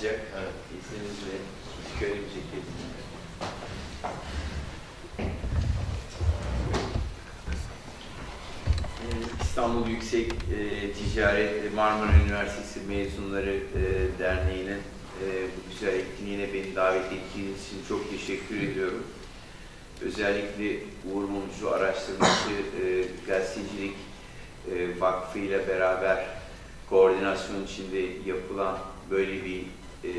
sıcak. Evet, izninizle şöyle çekelim. İstanbul Yüksek e, Ticaret Marmara Üniversitesi Mezunları e, Derneği'nin e, bu güzel etkinliğine beni davet ettiğiniz için çok teşekkür ediyorum. Özellikle Uğur Mumcu Araştırmacı e, Gazetecilik Vakfı ile beraber koordinasyon içinde yapılan böyle bir e,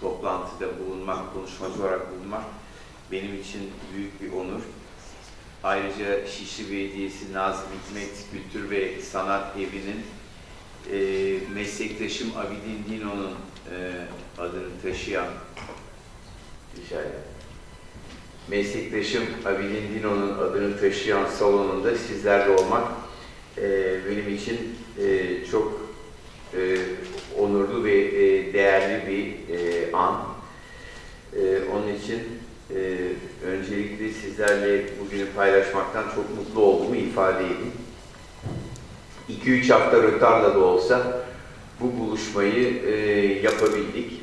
toplantıda bulunmak, konuşmacı olarak bulunmak benim için büyük bir onur. Ayrıca Şişli Belediyesi Nazım Hikmet Kültür ve Sanat Evi'nin e, meslektaşım Abidin Dino'nun e, adını taşıyan ederim. Meslektaşım Abidin Dino'nun adını taşıyan salonunda sizlerle olmak e, benim için e, çok e, değerli bir e, an. E, onun için öncelikle sizlerle bugünü paylaşmaktan çok mutlu olduğumu ifade edeyim. 2-3 hafta rötarla da olsa bu buluşmayı yapabildik.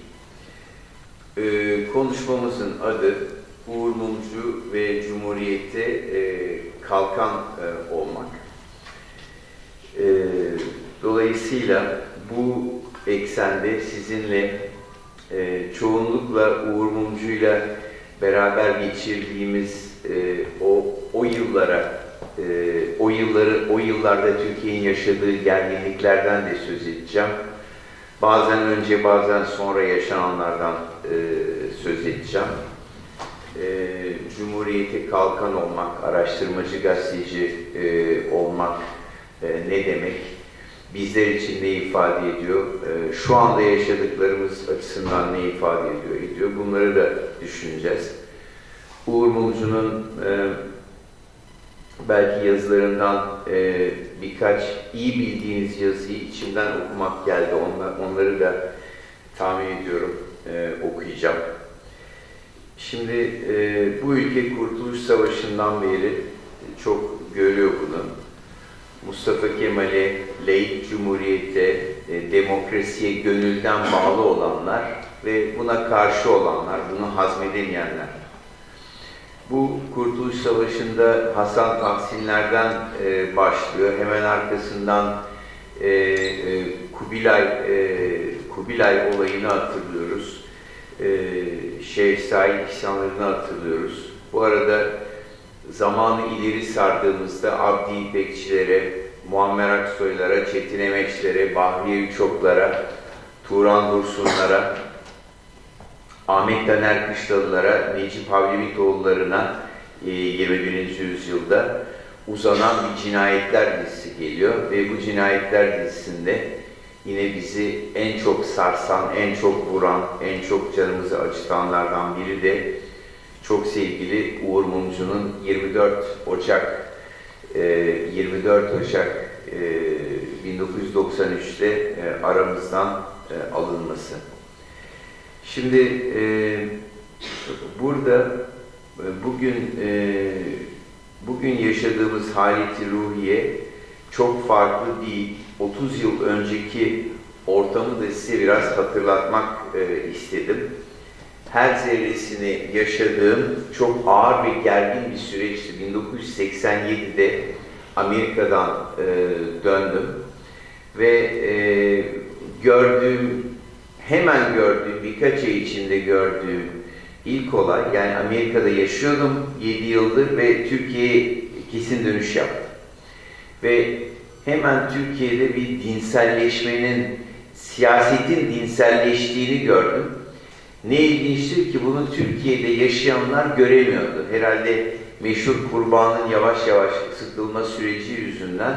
Konuşmamızın adı Uğur Mumcu ve Cumhuriyet'te e, kalkan olmak. Dolayısıyla bu eksende sizinle e, çoğunlukla Uğur Mumcu'yla beraber geçirdiğimiz e, o o yıllara, e, o yılları, o yıllarda Türkiye'nin yaşadığı gerginliklerden de söz edeceğim. Bazen önce, bazen sonra yaşananlardan e, söz edeceğim. E, Cumhuriyete kalkan olmak, araştırmacı gazeteci e, olmak e, ne demek? Bizler için ne ifade ediyor? E, şu anda yaşadıklarımız açısından ne ifade ediyor? ediyor? Bunları da düşüneceğiz. Uğur Mumcu'nun e, belki yazılarından e, birkaç iyi bildiğiniz yazıyı içimden okumak geldi. Onlar, onları da tahmin ediyorum e, okuyacağım. Şimdi bu ülke Kurtuluş Savaşı'ndan beri çok görüyor bunu. Mustafa Kemal'e, laik cumhuriyete, e, demokrasiye gönülden bağlı olanlar ve buna karşı olanlar, bunu hazmedemeyenler. Bu Kurtuluş Savaşı'nda Hasan Tahsinler'den e, başlıyor. Hemen arkasından e, e, Kubilay e, Kubilay olayını hatırlıyoruz. E, Şeyh Said isyanlarını hatırlıyoruz. Bu arada zamanı ileri sardığımızda Abdi İpekçilere, Muammer Aksoylara, Çetin Emeçlere, Bahriye Üçoklara, Turan Dursunlara, Ahmet Taner Kışlalılara, Necip Havlevitoğullarına e, 21. yüzyılda uzanan bir cinayetler dizisi geliyor ve bu cinayetler dizisinde yine bizi en çok sarsan, en çok vuran, en çok canımızı acıtanlardan biri de çok sevgili Uğur Mumcu'nun 24 Ocak e, 24 Ocak e, 1993'te e, aramızdan e, alınması. Şimdi e, burada e, bugün e, bugün yaşadığımız haleti ruhiye çok farklı değil. 30 yıl önceki ortamı da size biraz hatırlatmak e, istedim. Her zerresini yaşadığım çok ağır ve gergin bir süreçti. 1987'de Amerika'dan e, döndüm ve e, gördüğüm hemen gördüğüm, birkaç ay içinde gördüğüm ilk olay, yani Amerika'da yaşıyordum 7 yıldır ve Türkiye'ye kesin dönüş yaptım. Ve hemen Türkiye'de bir dinselleşmenin, siyasetin dinselleştiğini gördüm. Ne ilginçtir ki bunu Türkiye'de yaşayanlar göremiyordu. Herhalde meşhur kurbanın yavaş yavaş sıkılma süreci yüzünden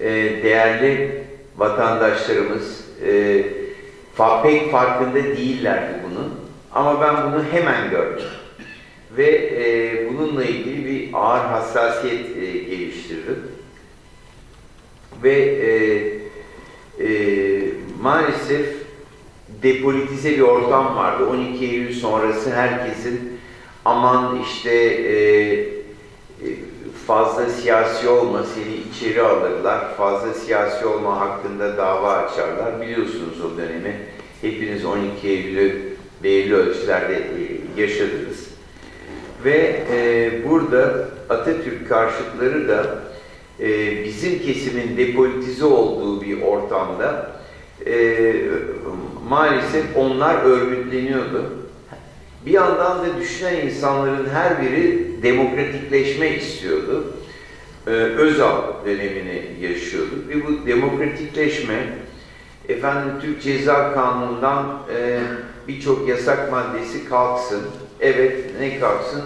e, değerli vatandaşlarımız, e, pek farkında değillerdi bunun. Ama ben bunu hemen gördüm. Ve e, bununla ilgili bir ağır hassasiyet e, geliştirdim. Ve e, e, maalesef depolitize bir ortam vardı. 12 Eylül sonrası herkesin aman işte e, e, fazla siyasi olma seni içeri alırlar, fazla siyasi olma hakkında dava açarlar. Biliyorsunuz o dönemi. hepiniz 12 Eylül'ü belirli ölçülerde e, yaşadınız. Ve e, burada Atatürk karşıtları da e, bizim kesimin depolitize olduğu bir ortamda e, maalesef onlar örgütleniyordu. Bir yandan da düşünen insanların her biri demokratikleşme istiyordu. Ee, Özal dönemini yaşıyorduk ve bu demokratikleşme efendim Türk Ceza Kanunu'ndan e, birçok yasak maddesi kalksın. Evet ne kalksın?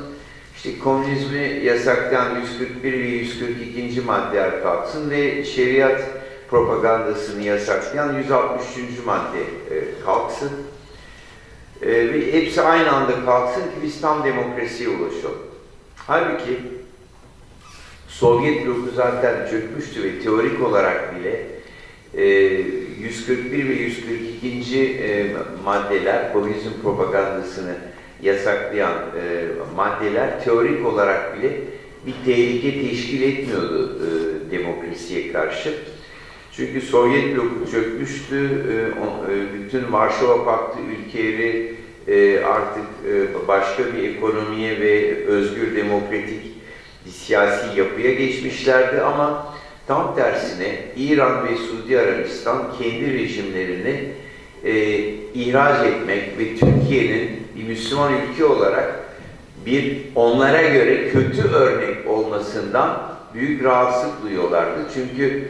İşte komünizmi yasaklayan 141 ve 142. maddeler kalksın ve şeriat propagandasını yasaklayan 163. madde e, kalksın. E, ve hepsi aynı anda kalksın ki biz tam demokrasiye ulaşalım. Halbuki Sovyet bloku zaten çökmüştü ve teorik olarak bile e, 141 ve 142. E, maddeler, komünizm propagandasını yasaklayan e, maddeler teorik olarak bile bir tehlike teşkil etmiyordu e, demokrasiye karşı. Çünkü Sovyet bloku çökmüştü, e, e, bütün Varşova Paktı ülkeleri e, artık başka bir ekonomiye ve özgür demokratik bir siyasi yapıya geçmişlerdi. Ama tam tersine İran ve Suudi Arabistan kendi rejimlerini e, ihraç etmek ve Türkiye'nin bir Müslüman ülke olarak bir onlara göre kötü örnek olmasından büyük rahatsızlık duyuyorlardı. Çünkü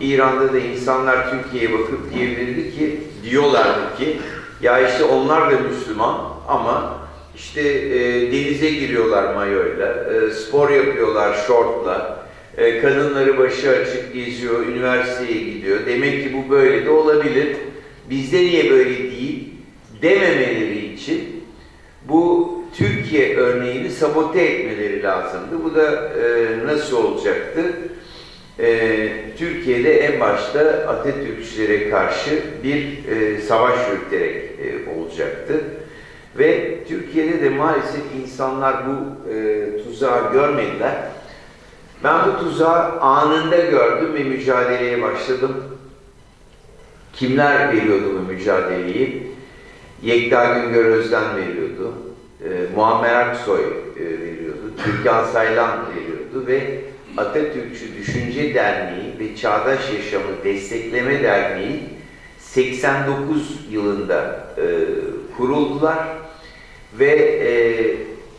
İran'da da insanlar Türkiye'ye bakıp diyebilirdi ki, diyorlardı ki, ya işte onlar da Müslüman ama işte e, denize giriyorlar mayoyla, e, spor yapıyorlar şortla, e, kadınları başı açık geziyor, üniversiteye gidiyor. Demek ki bu böyle de olabilir. Bizde niye böyle değil dememeleri için bu Türkiye örneğini sabote etmeleri lazımdı. Bu da e, nasıl olacaktı? E, Türkiye'de en başta Atatürkçülere karşı bir e, savaş yürüterek e, olacaktı. Ve Türkiye'de de maalesef insanlar bu e, tuzağı görmediler. Ben bu tuzağı anında gördüm ve mücadeleye başladım. Kimler veriyordu bu mücadeleyi? Yekta Güngör Özden veriyordu. E, Muammer Aksoy veriyordu. Türkan Saylan veriyordu ve Atatürkçü Düşünce Derneği ve Çağdaş Yaşamı Destekleme Derneği 89 yılında e, kuruldular ve e,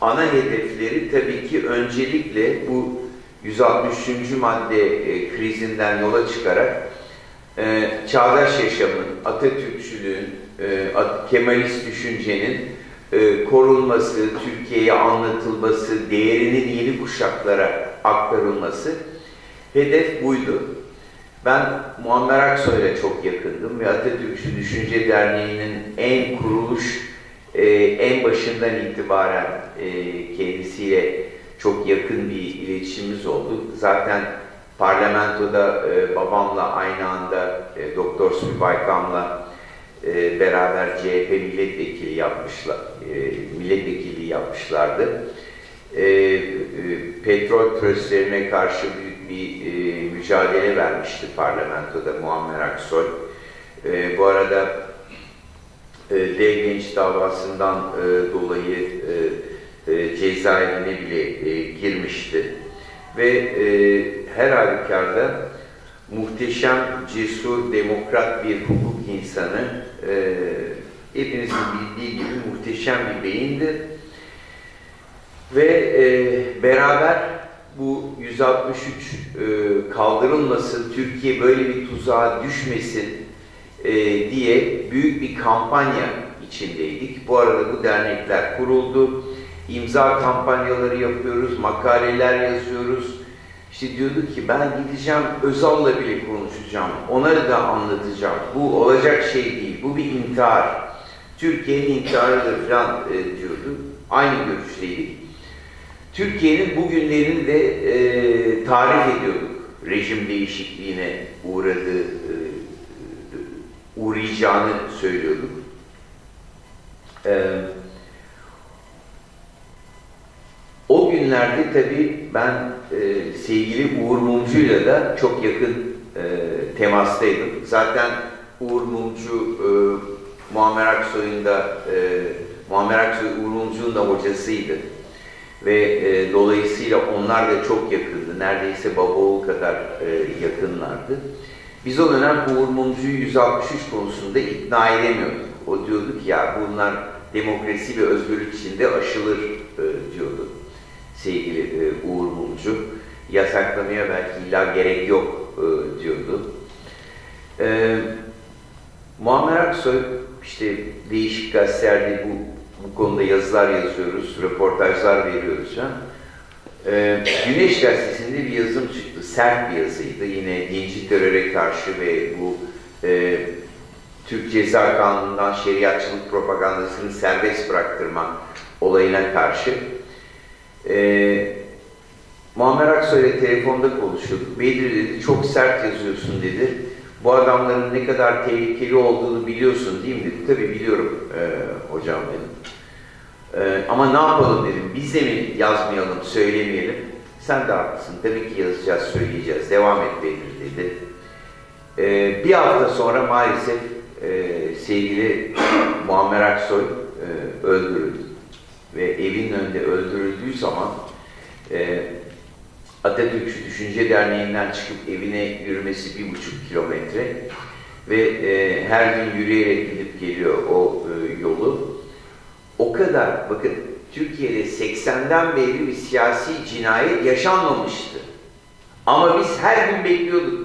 ana hedefleri tabii ki öncelikle bu 163. madde e, krizinden yola çıkarak e, çağdaş yaşamın, Atatürkçülüğün, e, Kemalist düşüncenin e, korunması, Türkiye'ye anlatılması, değerinin yeni kuşaklara aktarılması hedef buydu. Ben Muammer Aksoy'la çok yakındım ve Atatürkçü Düşünce Derneği'nin en kuruluş, e, en başından itibaren e, kendisiyle çok yakın bir iletişimimiz oldu. Zaten parlamentoda babamla aynı anda Doktor Sülü Baykam'la e, beraber CHP milletvekili yapmışlar, e, milletvekili yapmışlardı. E, petrol tröstlerine karşı büyük bir mücadele vermişti parlamentoda Muammer Aksoy. Bu arada e, Dev Genç davasından dolayı cezaevine bile girmişti. Ve her halükarda muhteşem, cesur, demokrat bir hukuk insanı, e, hepinizin bildiği gibi muhteşem bir beyindi. Ve e, beraber bu 163 e, kaldırılmasın, Türkiye böyle bir tuzağa düşmesin e, diye büyük bir kampanya içindeydik. Bu arada bu dernekler kuruldu. İmza kampanyaları yapıyoruz, makaleler yazıyoruz. İşte diyorduk ki ben gideceğim Özal'la bile konuşacağım, onları da anlatacağım. Bu olacak şey değil, bu bir intihar. Türkiye'nin intiharıdır falan e, diyordu. Aynı görüşteydik. Türkiye'nin bugünlerini de e, tarif ediyorduk. Rejim değişikliğine uğradığı, e, uğrayacağını söylüyorduk. E, o günlerde tabii ben e, sevgili Uğur Mumcu'yla da çok yakın e, temastaydım. Zaten Uğur Mumcu e, Muammer Aksoy'un da e, Muammer Aksoy Uğur Mumcu'nun da hocasıydı. Ve e, dolayısıyla onlar da çok yakındı. Neredeyse baba kadar e, yakınlardı. Biz o dönem Uğur Mumcu'yu 163 konusunda ikna edemiyorduk. O diyordu ki ya bunlar demokrasi ve özgürlük içinde aşılır e, diyordu sevgili e, Uğur Mumcu. Yasaklamaya belki illa gerek yok e, diyordu. E, Muammer Aksoy işte değişik gazetelerde bu, bu konuda yazılar yazıyoruz, röportajlar veriyoruz. Ha? Ee, Güneş Gazetesi'nde bir yazım çıktı. Sert bir yazıydı. Yine dinci teröre karşı ve bu e, Türk Ceza Kanunu'ndan şeriatçılık propagandasını serbest bıraktırma olayına karşı. Ee, Muammer Aksoy'la telefonda konuşuyorduk. Bedir dedi, çok sert yazıyorsun dedi. Bu adamların ne kadar tehlikeli olduğunu biliyorsun değil mi dedi. Tabii biliyorum e, hocam dedim. Ee, ama ne yapalım dedim. Biz de mi yazmayalım, söylemeyelim? Sen de haklısın. Tabii ki yazacağız, söyleyeceğiz. Devam et Bedir dedi. Ee, bir hafta sonra maalesef e, sevgili Muammer Aksoy e, öldürüldü. Ve evin önünde öldürüldüğü zaman e, Atatürkçü Düşünce Derneği'nden çıkıp evine yürümesi bir buçuk kilometre ve e, her gün yürüyerek gidip geliyor o e, yolu. O kadar, bakın Türkiye'de 80'den beri bir siyasi cinayet yaşanmamıştı. Ama biz her gün bekliyorduk